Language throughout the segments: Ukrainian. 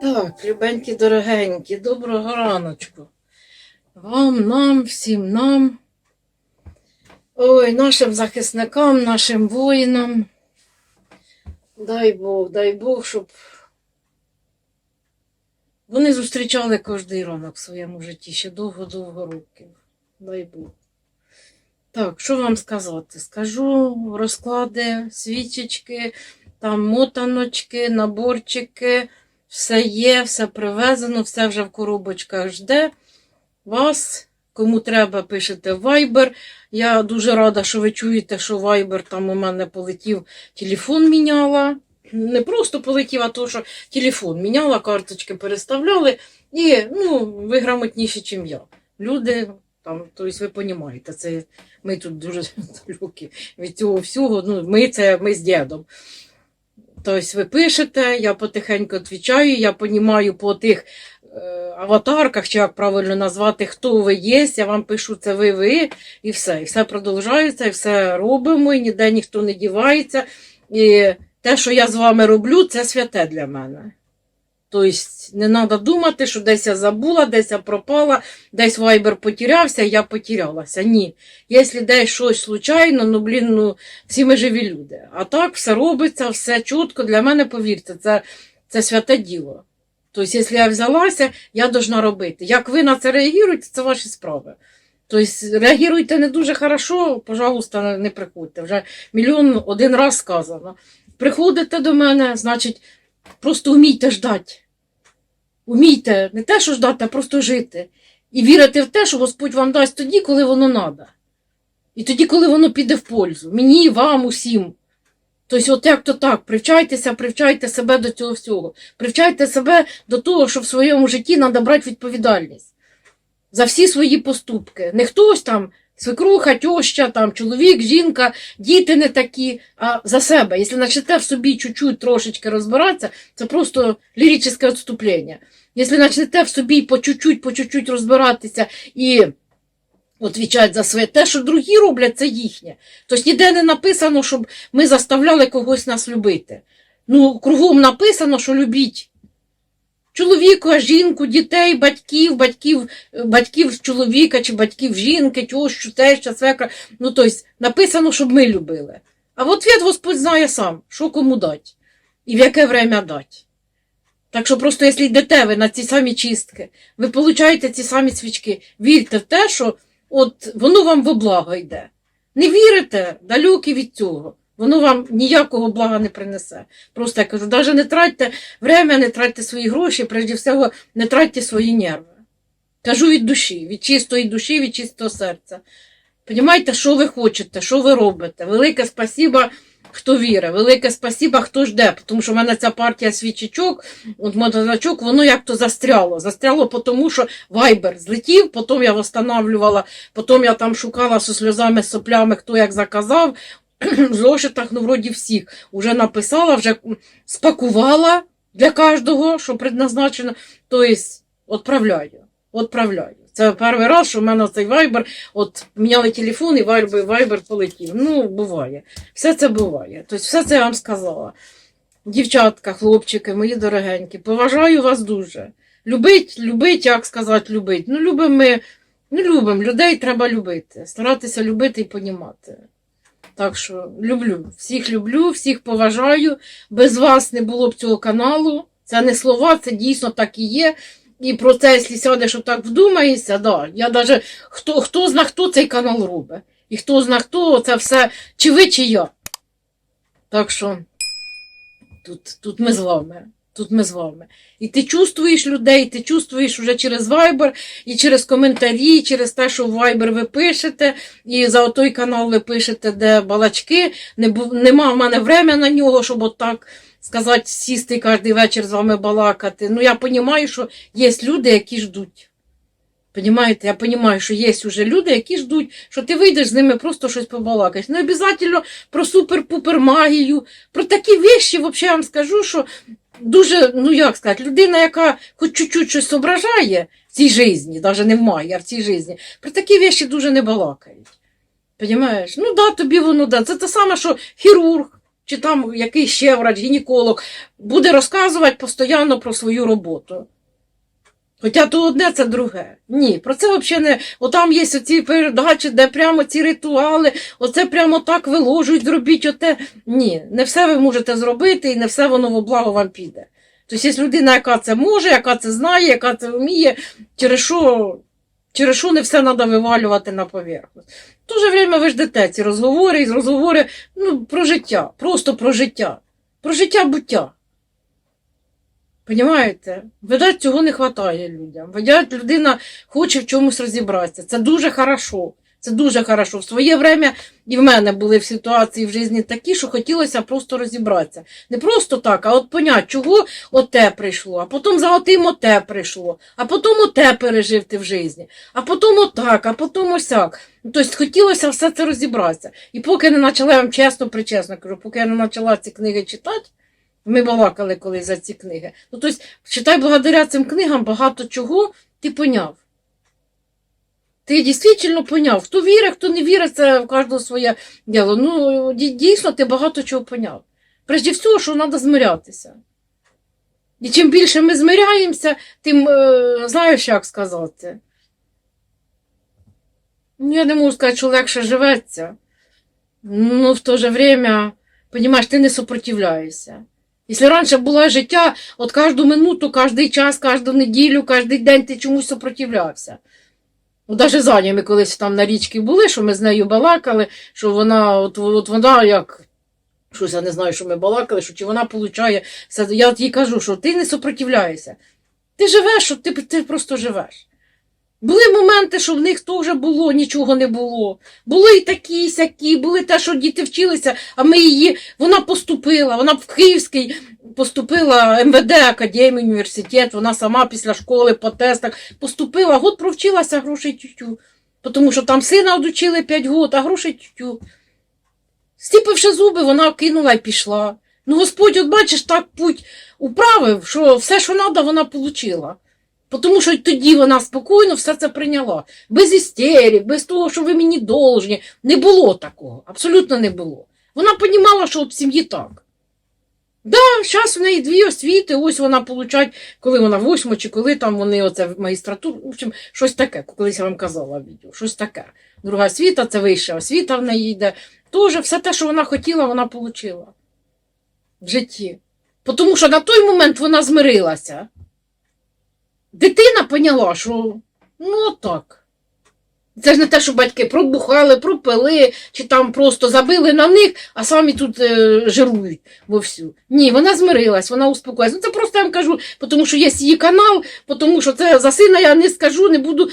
Так, любенькі, дорогенькі, доброго раночку. Вам, нам, всім нам. Ой, нашим захисникам, нашим воїнам. Дай Бог, дай Бог, щоб вони зустрічали кожний ранок в своєму житті ще довго-довго років. Дай Бог. Так, що вам сказати? Скажу розклади, свічечки, там мотаночки, наборчики. Все є, все привезено, все вже в коробочках жде. Вас, кому треба, пишете Viber. Я дуже рада, що ви чуєте, що Viber там у мене полетів, телефон міняла. Не просто полетів, а то, що телефон міняла, карточки переставляли. І ну, ви грамотніші, ніж я. Люди, там, тобто ви розумієте, це ми тут дуже далекі від цього всього. Ну, ми це ми з дідом. Тобто ви пишете, я потихеньку відповідаю, я розумію по тих е, аватарках, чи як правильно назвати, хто ви є, я вам пишу, це ви, ви, і все. І все продовжується, і все робимо, і ніде ніхто не дівається. І те, що я з вами роблю, це святе для мене. Тобто не треба думати, що десь я забула, десь я пропала, десь вайбер потерявся, я потерялася. Ні. Якщо десь щось случайно, ну блін, ну всі ми живі люди. А так все робиться, все чітко. Для мене, повірте, це, це святе діло. Тобто, якщо я взялася, я должна робити. Як ви на це реагуєте, це ваші справи. Тобто, реагуйте не дуже хорошо, пожалуйста, не приходьте. Вже мільйон один раз сказано. Приходите до мене, значить, просто вмійте ждати. Умійте не те, що ждати, а просто жити. І вірити в те, що Господь вам дасть тоді, коли воно треба. І тоді, коли воно піде в пользу. Мені, вам, усім. Тобто, от як то так, привчайтеся, привчайте себе до цього всього. Привчайте себе до того, що в своєму житті треба брати відповідальність за всі свої поступки. Не хтось там, свекруха, тьоща, там, чоловік, жінка, діти не такі, а за себе. Якщо почнете в собі чуть-чуть трошечки розбиратися, це просто ліричне відступлення. Якщо почнете в собі по чуть-чуть, по чуть-чуть розбиратися і відповідати за своє, те, що другі роблять, це їхнє. Тобто ніде не написано, щоб ми заставляли когось нас любити. Ну, кругом написано, що любіть чоловіка, жінку, дітей, батьків, батьків, батьків чоловіка чи батьків жінки, тещу, теща, свекра. Ну, тобто, написано, щоб ми любили. А в ответ Господь знає сам, що кому дати і в яке время дати. Так що просто, якщо йдете ви на ці самі чистки, ви получаєте ці самі свічки, вірте в те, що от воно вам во благо йде. Не вірите, далекі від цього. Воно вам ніякого блага не принесе. Просто я кажу, навіть не тратьте время, не тратьте свої гроші, прежде всього, не тратьте свої нерви. Кажу від душі, від чистої душі, від чистого серця. Понімаєте, що ви хочете, що ви робите. Велике спасіба, хто вірить, велике спасіба, хто жде. Тому що в мене ця партія свічечок, от мотозначок, воно як то застряло. Застряло тому, що вайбер злетів, потім я встановлювала, потім я там шукала зі сльозами, соплями, хто як заказав. В зошитах, ну, вроді всіх, уже написала, вже спакувала для кожного, що предназначено. Тобто, відправляю. Відправляю. Це перший раз, що в мене цей вайбер, от міняли телефон і вайбер, вайбер полетів. Ну, буває. Все це буває. Тобто, все це я вам сказала. Дівчатка, хлопчики, мої дорогенькі, поважаю вас дуже. Любить, любить, як сказати, любить. Ну, любимо ми, ну, любимо, людей треба любити. Старатися любити і понімати. Так що люблю, всіх люблю, всіх поважаю. Без вас не було б цього каналу. Це не слова, це дійсно так і є. І про це, якщо сядеш отак вдумаєшся, да. Я даже, хто, хто зна, хто цей канал робить. І хто зна, хто це все, чи ви, чи я. Так що тут, тут ми з вами. Тут ми з вами. І ти чувствуєш людей, ти чувствуєш вже через Viber, і через коментарі, і через те, що в Viber ви пишете, і за той канал ви пишете, де балачки. Не, бу- нема в мене время на нього, щоб отак сказати, сісти кожен вечір з вами балакати. Ну, я розумію, що є люди, які ждуть. Понімаєте, я розумію, що є вже люди, які ждуть, що ти вийдеш з ними просто щось побалакаєш. Не обов'язково про супер-пупер магію, про такі вещі, взагалі я вам скажу, що дуже, ну як сказати, людина, яка хоч чуть-чуть щось зображає в цій житті, навіть не в магії, а в цій житті, про такі вещі дуже не балакають. Понімаєш? Ну да, тобі воно да. Це те саме, що хірург чи там якийсь ще врач, гінеколог, буде розказувати постійно про свою роботу. Хоча то одне, це друге. Ні, про це взагалі не. Отам є оці передачі, де прямо ці ритуали, оце прямо так виложують, зробіть оте. Ні, не все ви можете зробити і не все воно во благо вам піде. Тобто є людина, яка це може, яка це знає, яка це вміє, через що, через що не все треба вивалювати на поверхність. В то же время ви ждете ці розговори, і розговори ну, про життя, просто про життя, про життя буття. Понімаєте? Видать, цього не вистачає людям. Видать, людина хоче в чомусь розібратися. Це дуже хорошо. Це дуже хорошо. В своє время і в мене були в ситуації в житті такі, що хотілося просто розібратися. Не просто так, а от понять, чого оте прийшло, а потім за отим оте прийшло, а потім оте пережив ти в житті, а потім отак, а потім осяк. Тобто хотілося все це розібратися. І поки не почала, я вам чесно, причесно кажу, поки я не почала ці книги читати, ми балакали колись за ці книги. Ну, тобто, читай, благодаря цим книгам багато чого ти поняв. Ти дійсно поняв. Хто вірить, хто не вірить, це в кожного своє діло. Ну, дійсно, ти багато чого поняв. Прежде всього, що треба змирятися. І чим більше ми змиряємося, тим, е, знаєш, як сказати. Ну, я не можу сказати, що легше живеться. Ну, в то же время, понимаешь, ти не сопротивляєшся. Якщо раніше було життя, от кожну минуту, кожний час, кожну неділю, кожен день ти чомусь сопротивлявся. Ну, навіть з Ані ми колись там на річці були, що ми з нею балакали, що вона, от, от вона як. Щось я не знаю, що ми балакали, що чи вона получає. Я от їй кажу, що ти не сопротивляєшся. Ти живеш, що ти, ти просто живеш. Були моменти, що в них теж було, нічого не було. Були і такі, і сякі, були те, що діти вчилися, а ми її, вона поступила, вона в Київський поступила МВД, академію, університет, вона сама після школи по тестах поступила, год провчилася грошей тютю. Тому що там сина одучили 5 год, а грошей тютю. Стіпивши зуби, вона кинула і пішла. Ну, Господь, от бачиш, так путь управив, що все, що треба, вона отримала. Тому що тоді вона спокійно все це прийняла. Без істерик, без того, що ви мені должні. Не було такого. Абсолютно не було. Вона розуміла, що в сім'ї так. Да, зараз в неї дві освіти, ось вона получать, коли вона восьма, чи коли там вони оце в магістратуру, в общем, щось таке, колись я вам казала в відео, щось таке. Друга освіта, це вища освіта в неї йде. Тоже все те, що вона хотіла, вона отримала в житті. Тому що на той момент вона змирилася. Дитина поняла, що ну так. Це ж не те, що батьки пробухали, пропили, чи там просто забили на них, а самі тут е, жирують вовсю. Ні, вона змирилась, вона успокоїлась. Ну це просто я вам кажу, тому що є її канал, тому що це за сина я не скажу, не буду,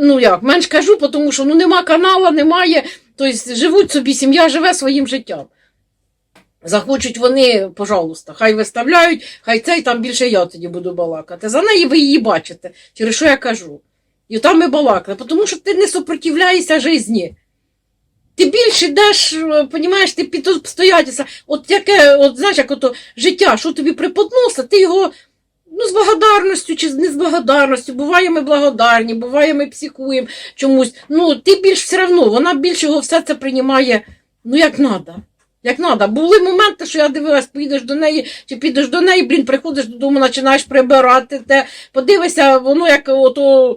ну як, менш кажу, тому що ну, нема канала, немає. Тобто живуть собі, сім'я живе своїм життям. Захочуть вони, пожалуйста, хай виставляють, хай цей там більше я тоді буду балакати. За неї ви її бачите, через що я кажу. І там ми балакали, тому що ти не сопротивляєшся житті. Ти більше йдеш, розумієш, ти під обстоятельства. От яке, от знаєш, як ото життя, що тобі преподносить, ти його ну, з благодарністю чи не з благодарністю. Буває, ми благодарні, буває, ми психуємо чомусь. Ну, ти більш все одно, вона більше його все це приймає, ну, як треба. Як треба. Були моменти, що я дивилась, поїдеш до неї, чи підеш до неї, блін, приходиш додому, починаєш прибирати те, подивишся, воно як ото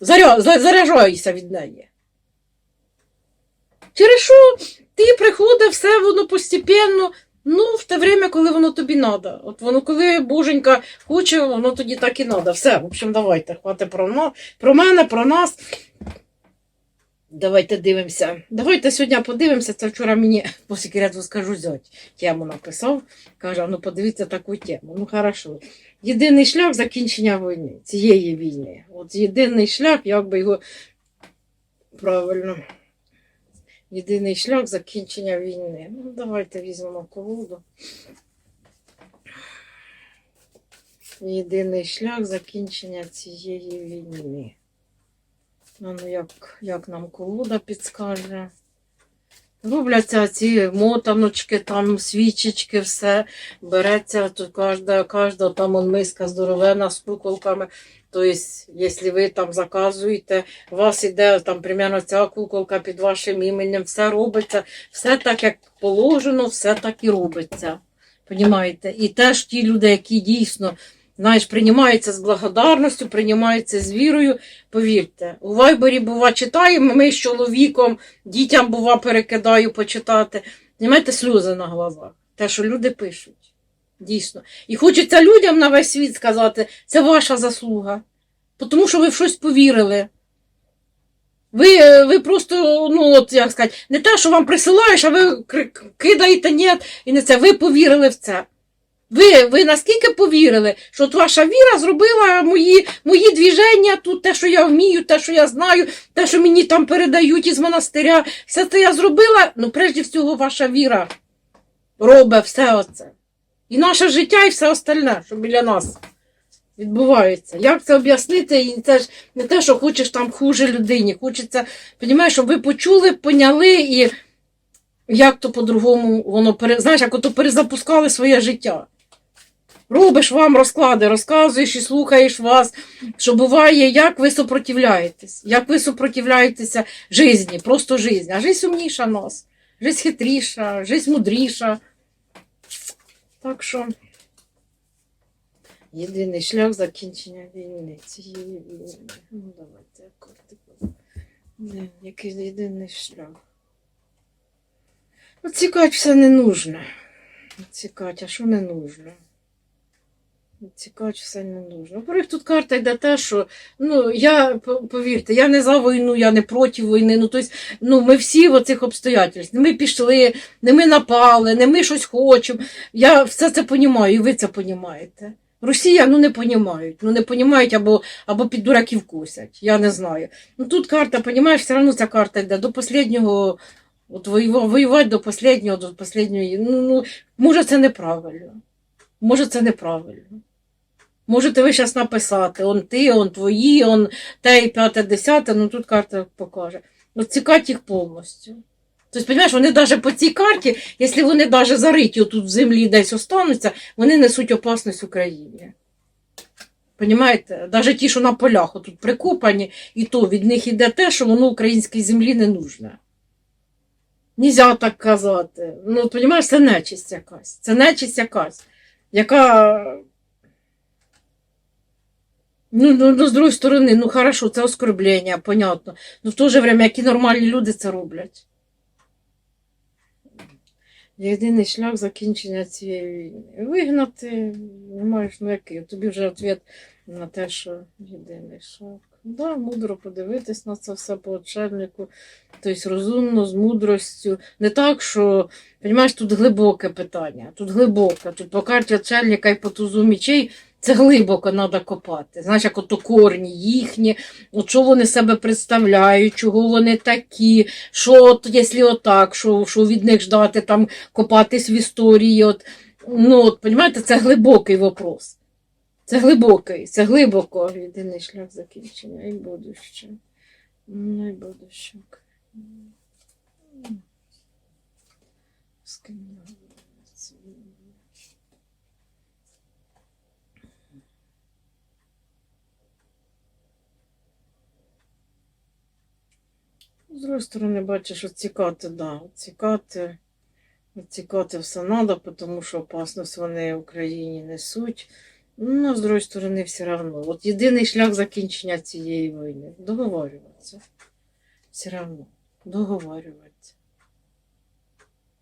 заряджаєшся від неї. Через що ти приходиш, все воно постепенно, ну, в те время, коли воно тобі треба. От воно, коли боженька хоче, воно тоді так і треба. Все, в общем, давайте, хватить про, про мене, про нас. Давайте дивимося. Давайте сьогодні подивимося. Це вчора мені по секрету скажу зять. Тему написав. Каже, ну подивіться таку тему. Ну хорошо. Єдиний шлях закінчення війни, цієї війни. От єдиний шлях, як би його правильно. Єдиний шлях закінчення війни. Ну, давайте візьмемо колоду. Єдиний шлях закінчення цієї війни. А ну як, як нам колода підскаже? Робляться ці мотаночки, там свічечки, все. Береться тут кожна, кожна там он миска здоровена з куколками. Тобто, якщо ви там заказуєте, у вас іде там примерно ця куколка під вашим іменем, все робиться, все так, як положено, все так і робиться. Понімаєте? І теж ті люди, які дійсно знаєш, приймаються з благодарністю, приймаються з вірою. Повірте, у Вайбері, бува, читаємо, ми з чоловіком, дітям, бува, перекидаю почитати. Знімайте сльози на глазах. Те, що люди пишуть. Дійсно. І хочеться людям на весь світ сказати, це ваша заслуга. Тому що ви в щось повірили. Ви, е, ви просто, ну, от як сказати, не те, що вам присилаєш, а ви кидаєте ні, і не це. Ви повірили в це. Ви, ви наскільки повірили, що ваша віра зробила мої, мої движення, тут те, що я вмію, те, що я знаю, те, що мені там передають із монастиря, все це я зробила. Ну, прежде всього, ваша віра робить все оце. І наше життя, і все остальне, що біля нас відбувається. Як це об'яснити? І це ж не те, що хочеш там хуже людині. Хочеться, розумієш, щоб ви почули, поняли і як то по-другому воно пере... знаєш, як ото перезапускали своє життя. Робиш вам розклади, розказуєш і слухаєш вас, що буває, як ви супротивляєтесь, як ви супротивляєтеся житті, просто житті. А життя умніша нас, життя хитріша, життя мудріша. Так що єдиний шлях закінчення війни, цієї війни. Ну, давайте. Який єдиний шлях. Ну, цікать все не нужно. Цікать, а що не нужно? Цікать все не нужно. Во-первых, тут карта йде те, що ну, я, повірте, я не за війну, я не проти війни. Ну, тобто, ну, ми всі в оцих обстоятельств. Не ми пішли, не ми напали, не ми щось хочемо. Я все це розумію, і ви це розумієте. Росія ну не понімають, ну не понімають або, або під дураків кусять, я не знаю. Ну тут карта, понімаєш, все одно ця карта йде до останнього, от воювати до останнього, до останньої. Ну, ну, може, це неправильно. Може, це неправильно. Можете ви зараз написати, он ти, он твої, он те і п'яте, десяте, ну тут карта покаже. От цікать їх повністю. Тобто, розумієш, вони навіть по цій карті, якщо вони навіть зариті тут в землі десь остануться, вони несуть опасність Україні. Понімаєте? Навіть ті, що на полях отут прикопані, і то від них іде те, що воно українській землі не нужне. Нельзя так казати. Ну, розумієш, це нечисть якась. Це нечисть якась, яка. Ну, ну, ну, з другої сторони, ну хорошо, це оскорблення, понятно. Ну в то же время, які нормальні люди це роблять. Єдиний шлях закінчення цієї війни. Вигнати, не маєш ну який. Тобі вже відповідь на те, що єдиний шлях. Да, мудро подивитись на це все по очельнику, тобто розумно, з мудростю. Не так, що, розумієш, тут глибоке питання. Тут глибоке. Тут по карті очельника і по тузу мічей це глибоко треба копати. Знаєш, як ото корні їхні, от що вони себе представляють, чого вони такі, що от, якщо отак, що, що від них ждати там копатись в історії. От, ну, от, розумієте, це глибокий вопрос. Це глибокий, це глибоко єдиний шлях закінчення і будуще. Ну, і будуще. З ким я говорила це? З другої сторони, бачиш, оцікати, да, оцікати, оцікати все треба, тому що опасність вони в Україні несуть. Ну, з другої сторони, все одно. От єдиний шлях закінчення цієї війни договорюватися. Все одно. Договорюватися.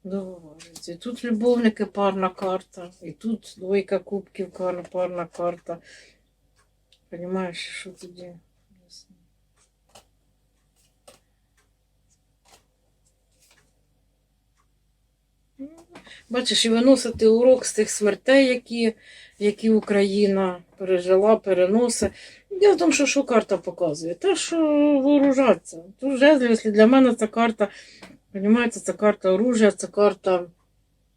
Договорюватися. І тут любовники парна карта, і тут двойка кубків парна карта. Понимаєш, що тоді? Бачиш, і виносити урок з тих смертей, які, які Україна пережила, переносить. Діло в тому, що що карта показує? Те, що вооружаться. Тут жезлі, для мене ця карта, розумієте, це карта оружия, це карта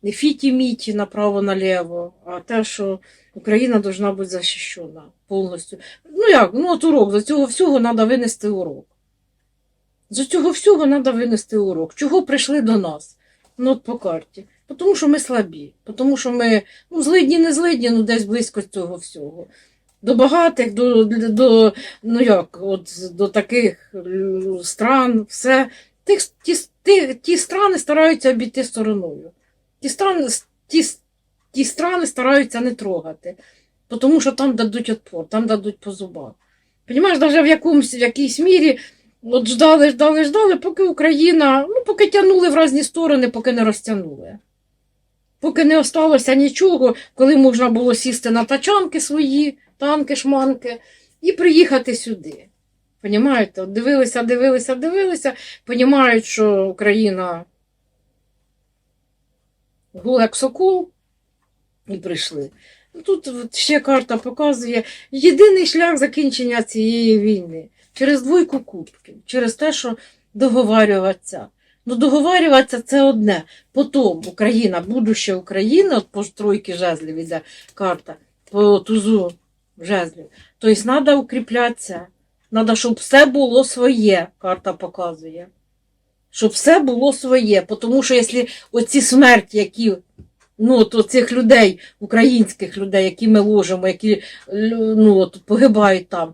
не фіті-міті направо-наліво, а те, що Україна повинна бути захищена повністю. Ну як, ну от урок, з цього всього треба винести урок. З цього всього треба винести урок. Чого прийшли до нас? Ну, от по карті. Тому що ми слабі, тому що ми ну, злидні, не злидні, ну десь близько цього всього. До багатих, до, до, ну як, от, до таких е, стран, все. Тих, ті, ті, ті страни стараються обійти стороною. Ті страни, ті, ті страни стараються не трогати, тому що там дадуть отпор, там дадуть по зубах. Понімаєш, навіть в якомусь в якійсь мірі от ждали, ждали, ждали, поки Україна, ну, поки тягнули в різні сторони, поки не розтягнули. Поки не осталося нічого, коли можна було сісти на тачанки свої, танки, шманки, і приїхати сюди. Понімаєте? Дивилися, дивилися, дивилися, понімають, що Україна гул як сокол, і прийшли. Тут ще карта показує єдиний шлях закінчення цієї війни через двойку кубків, через те, що договарюватися. Ну, договарюватися це одне. Потім Україна, будуща Україна, от по тройки жезлів іде карта, по тузу жезлів. Тобто треба укріплятися. Треба, щоб все було своє, карта показує. Щоб все було своє. Тому що якщо оці смерті, які ну, от оцих людей, українських людей, які ми ложимо, які ну, от, погибають там,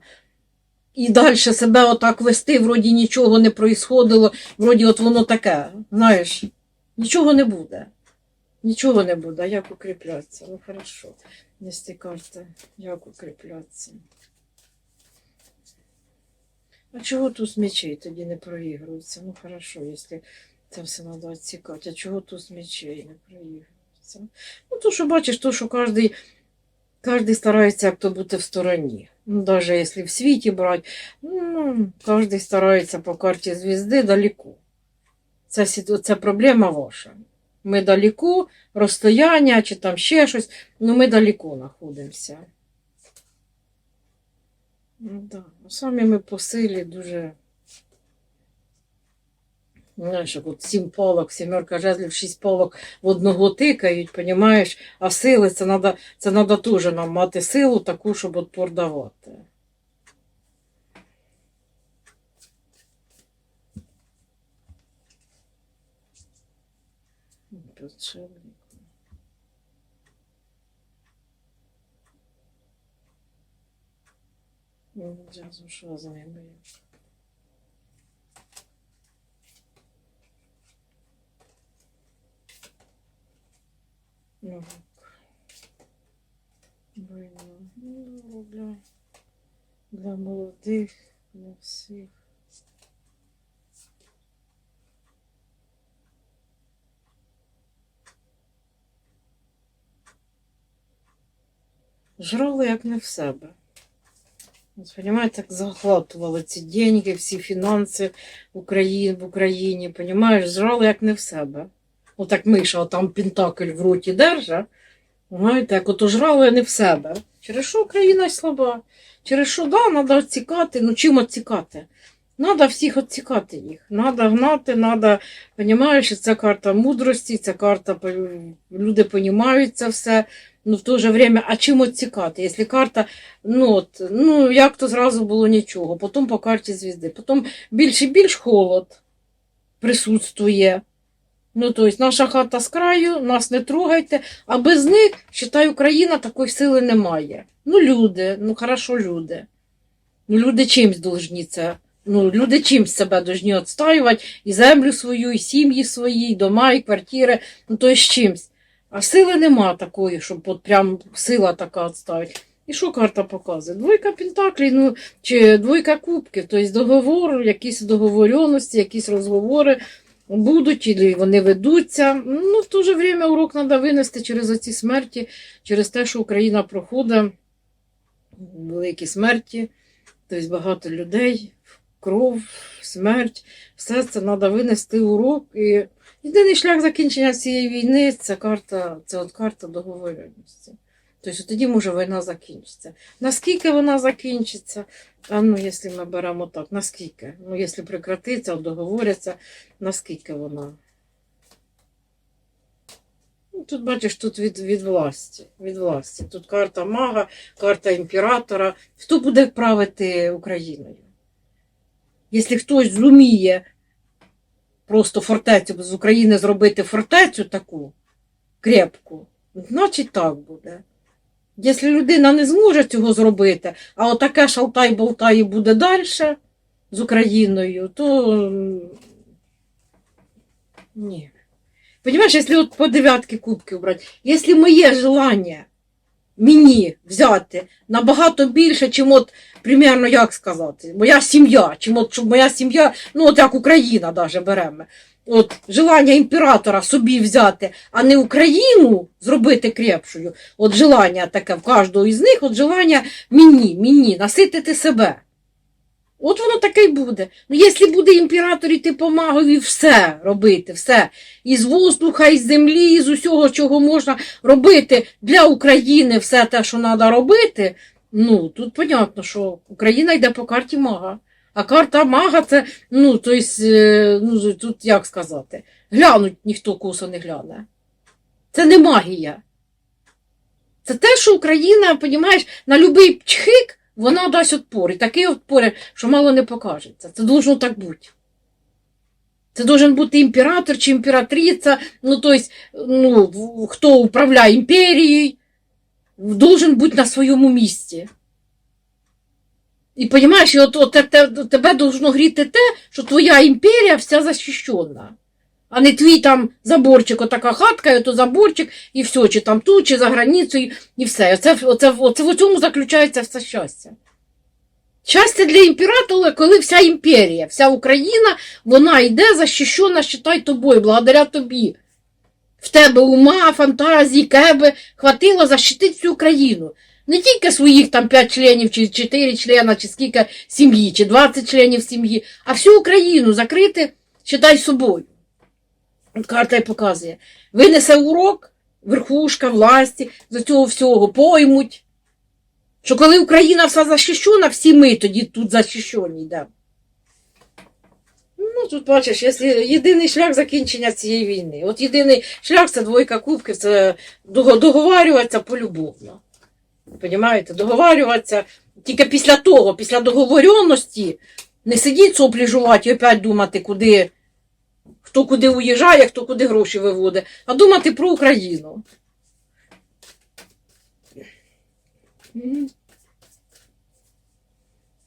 і далі себе отак вести, вроді нічого не проїсходило, вроді от воно таке, знаєш, нічого не буде. Нічого не буде, а як укріплятися? Ну, хорошо. Не ці карти, як укріплятися. А чого тут мечей тоді не проігрується? Ну, хорошо, якщо це все треба відсікати. А чого тут мечей не проігрується? Ну, то, що бачиш, то, що кожен, кожен старається як то бути в стороні. Ну, навіть якщо в світі брати, ну, кожен старається по карті звізди далеко. Це, це проблема ваша. Ми далеко, розстояння чи там ще щось, ну ми далеко знаходимося. Ну, да. ну, Самі ми по силі дуже. Знаєш, от сім палок, сімерка жезлів, шість палок в одного тикають, понімаєш? А сили це треба це надо теж нам мати силу таку, щоб отпор давати. Джазу, що з? Ну, Війна. Ну, для, молодих, для всіх. Жрали як не в себе. От, Понимаете, як захватували ці деньги, всі фінанси Україн, в Україні, понимаєш, жрали як не в себе. Отак миша, там пентакль в роті держа, знаєте, як ото жрали не в себе. Через що Україна слаба? Через що, да, треба відсікати, ну чим відсікати? Треба всіх відсікати їх. Треба гнати, треба, розумієш, це карта мудрості, це карта, люди розуміють це все. Ну, в то же время, а чим відсікати? Якщо карта, ну, от, ну, як то зразу було нічого, потім по карті звізди, потім більш і більш холод присутствує. Ну, тобто, наша хата з краю, нас не трогайте, а без них, вважай, Україна такої сили не має. Ну, люди, ну хорошо, люди. Ну, люди чимсь должні це. Ну, люди чимсь себе должні відстаювати, і землю свою, і сім'ї свої, і дома, і квартири, ну то з чимсь. А сили нема такої, щоб от прям сила така відставити. І що карта показує? Двойка пентаклей, ну, чи двойка кубків, тобто договор, якісь договоренності, якісь розговори будуть, і вони ведуться. Ну, в то же время урок треба винести через оці смерті, через те, що Україна проходить великі смерті, тобто багато людей, кров, смерть. Все це треба винести урок. І єдиний шлях закінчення цієї війни це карта, це от карта договореності. Тобто тоді може війна закінчиться. Наскільки вона закінчиться? А ну, якщо ми беремо так, наскільки? Ну, якщо прекратиться, договоряться, наскільки вона? Ну, Тут бачиш, тут від, від власті. Від власті. Тут карта мага, карта імператора. Хто буде правити Україною? Якщо хтось зуміє просто фортецю з України зробити фортецю таку крепку, значить так буде. Якщо людина не зможе цього зробити, а отаке шалтай-болтай буде далі з Україною, то ні. Понимаешь, если от по дев'ятки кубків брати, якщо моє желання мені взяти набагато більше, чим от, примерно, як сказати, моя сім'я, чим от, щоб моя сім'я, ну от як Україна даже береме. От желання імператора собі взяти, а не Україну зробити крепшою. От желання таке в кожного із них, от желання мені, мені, наситити себе. От воно таке й буде. Ну, якщо буде імператор іти по магові все робити, все. Із воздуха, із землі, із усього, чого можна робити для України все те, що треба робити. Ну, тут понятно, що Україна йде по карті мага. А карта мага це, ну, то е, ну, тут як сказати, глянуть ніхто косо не гляне. Це не магія. Це те, що Україна, понімаєш, на будь-який пчхик вона дасть отпор. І такий отпор, що мало не покажеться. Це должно так бути. Це должен бути імператор чи імператриця, ну, то есть, ну, хто управляє імперією, должен бути на своєму місці. І розумієш, от, от, те- тебе должно гріти те, що твоя імперія вся захищена. А не твій там заборчик, отака хатка, і ото заборчик, і все, чи там тут, чи за границею, і все. Оце, оце, оце в цьому заключається все щастя. Щастя для імператора, коли вся імперія, вся Україна, вона йде захищена, считай тобою, благодаря тобі. В тебе ума, фантазії, кеби хватило защитити всю Україну. Не тільки своїх там 5 членів, чи 4 члена, чи скільки сім'ї, чи 20 членів сім'ї, а всю Україну закрити, считай собою. Карта й показує. Винесе урок, верхушка, власті, з цього всього поймуть. Що коли Україна вся захищена, всі ми тоді тут захищені йдемо. Ну, тут бачиш, єдиний шлях закінчення цієї війни. От єдиний шлях це двойка кубків, це дого- договарюватися полюбовно. Понімаєте? Договарюватися тільки після того, після договоренності, не сидіть соплі жувати і опять думати, куди, хто куди уїжджає, хто куди гроші виводить, а думати про Україну.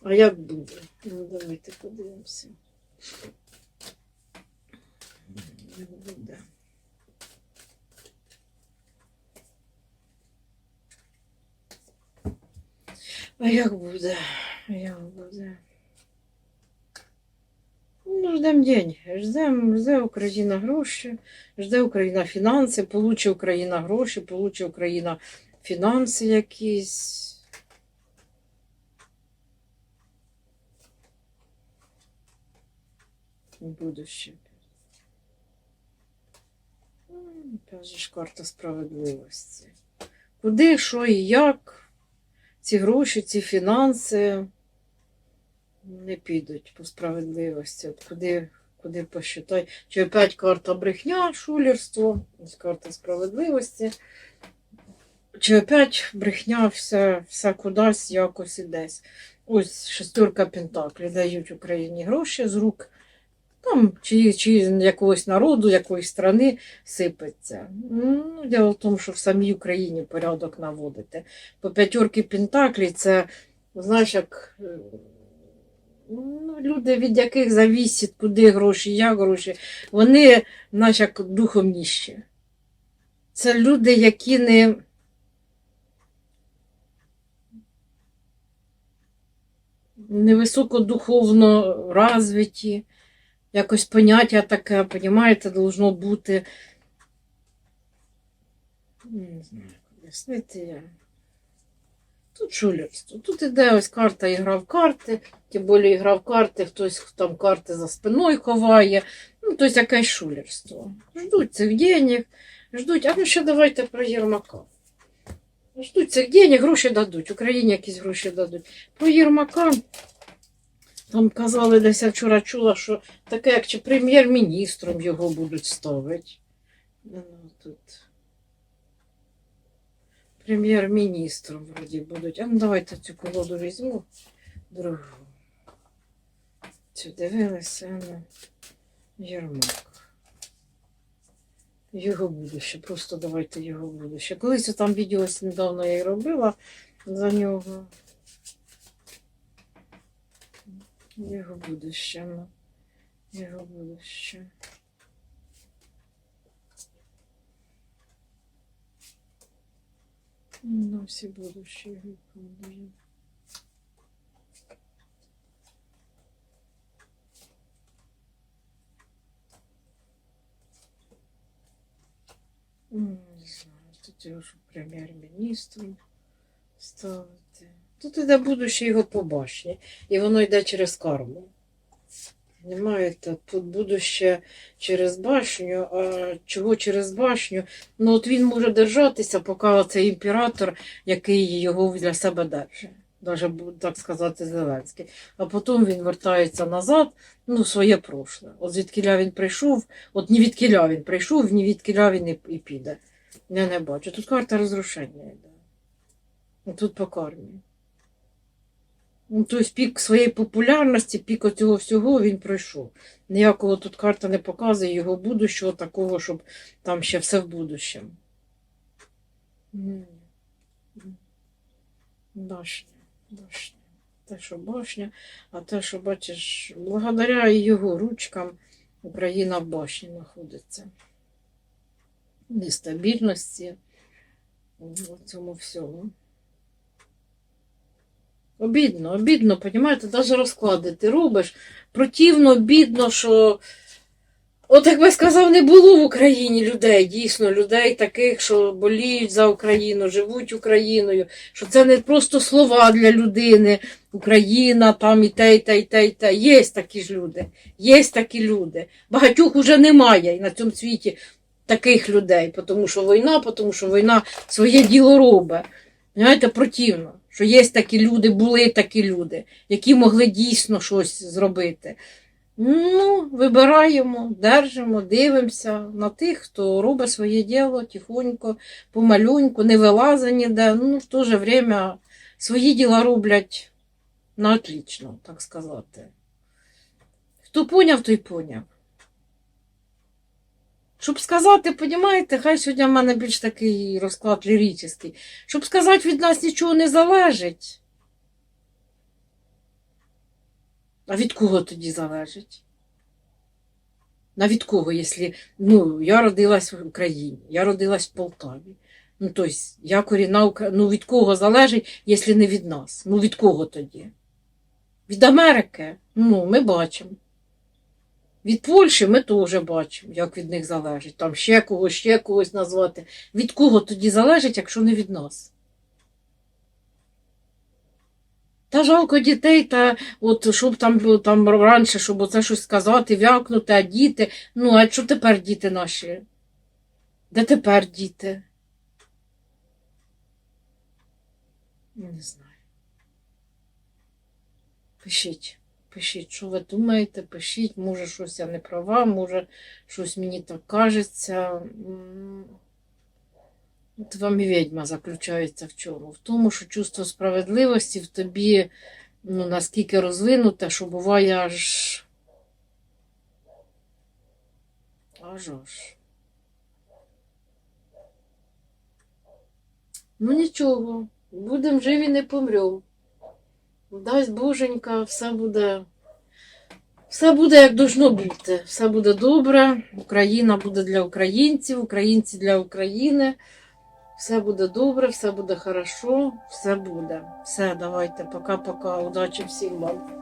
А як буде? Ну, давайте подивимося. Як буде? А як буде? А як буде? Ну, ждем деньги, ждем, жде Україна гроші, жде Україна фінанси, получе Україна гроші, получе Україна фінанси якісь. Будуще. Ж карта справедливості. Куди, що і як ці гроші, ці фінанси не підуть по справедливості. От куди, куди посчитай. Чи опять карта брехня, шулерство, карта справедливості. Чи опять брехня вся, вся кудись, якось і десь. Ось шестерка пентаклів дають Україні гроші з рук. Там чи, чи якогось народу, якоїсь страни сипеться. Ну, діло в тому, що в самій Україні порядок наводити. По п'ятерки Пентаклі це, знаєш, як е, ну, люди, від яких завісить, куди гроші, як гроші, вони, знаєш, як духом ніщі. Це люди, які не. Невисокодуховно розвиті, якось поняття таке, понімаєте, должно бути. Не знаю, як пояснити я. Тут шулерство. Тут іде ось карта ігра в карти, тим більше ігра в карти, хтось там карти за спиною ховає. Ну, тобто якесь шулерство. Ждуть цих денег, ждуть, а ну ще давайте про Єрмака. Ждуть цих денег, гроші дадуть, Україні якісь гроші дадуть. Про Єрмака. Там казали, десь я вчора чула, що таке, як чи прем'єр-міністром його будуть ставити. Ну, тут. Прем'єр-міністром вроді будуть. А ну давайте цю колоду візьму. Другу. Цю дивилися на Єрмак. Його будуще, просто давайте його будуще. Колись там відео недавно я і робила за нього. Його будуще. ну. Його будуще. Ну, всі будущі його будуще. Не знаю, тут його ж прем'єр-міністром ставити. Тут іде будуще його по башні, і воно йде через карму. Понимаєте, тут будуще через башню, а чого через башню? Ну от він може держатися, поки цей імператор, який його для себе держить. Даже, так сказати, Зеленський. А потім він вертається назад, ну, своє прошле. От звідкіля він прийшов, от ні від кіля він прийшов, ні від кіля він і, і піде. Я не бачу. Тут карта розрушення йде. Тут по кармі. Тобто пік своєї популярності, пік оцього всього він пройшов. Ніякого тут карта не показує його будущого такого, щоб там ще все в будущем. Башня, башня. Те, що башня, а те, що бачиш, благодаря його ручкам Україна в башні знаходиться. Нестабільності в цьому всьому. Обідно, обідно, понімаєте, навіть розклади ти робиш. Противно, обідно, що. От як би сказав, не було в Україні людей, дійсно, людей таких, що боліють за Україну, живуть Україною, що це не просто слова для людини, Україна, там і те, і те, і те, і те. Є такі ж люди, є такі люди. Багатьох уже немає на цьому світі таких людей, тому що війна, тому що війна своє діло робить. Знаєте, противно, що є такі люди, були такі люди, які могли дійсно щось зробити. Ну, вибираємо, держимо, дивимося на тих, хто робить своє діло тихонько, помалюньку, не вилазить ніде. Ну, в то же время свої діла роблять на отлично, так сказати. Хто поняв, той поняв. Щоб сказати, понімаєте, хай сьогодні в мене більш такий розклад ліричний. Щоб сказати, від нас нічого не залежить. А від кого тоді залежить? А від кого, якщо ну, я родилась в Україні, я родилась в Полтаві. Ну, тобто, я корінна Укра... Ну, від кого залежить, якщо не від нас? Ну, від кого тоді? Від Америки? Ну, ми бачимо. Від Польщі ми теж бачимо, як від них залежить. Там ще когось, ще когось назвати. Від кого тоді залежить, якщо не від нас? Та жалко дітей, та от щоб там, там раніше, щоб оце щось сказати, вякнути, а діти. Ну, а що тепер діти наші? Де тепер діти? Ну, Не знаю. Пишіть, пишіть, що ви думаєте, пишіть, може щось я не права, може щось мені так кажеться. От вам і відьма заключається в чому? В тому, що чувство справедливості в тобі ну, наскільки розвинуте, що буває аж. Аж аж. Ну нічого, будемо живі, не помрем. Дасть Боженька, все буде. Все буде як должно бути. Все буде добре. Україна буде для українців, українці для України. Все буде добре, все буде хорошо, все буде. Все, давайте, пока-пока. Удачі всім вам.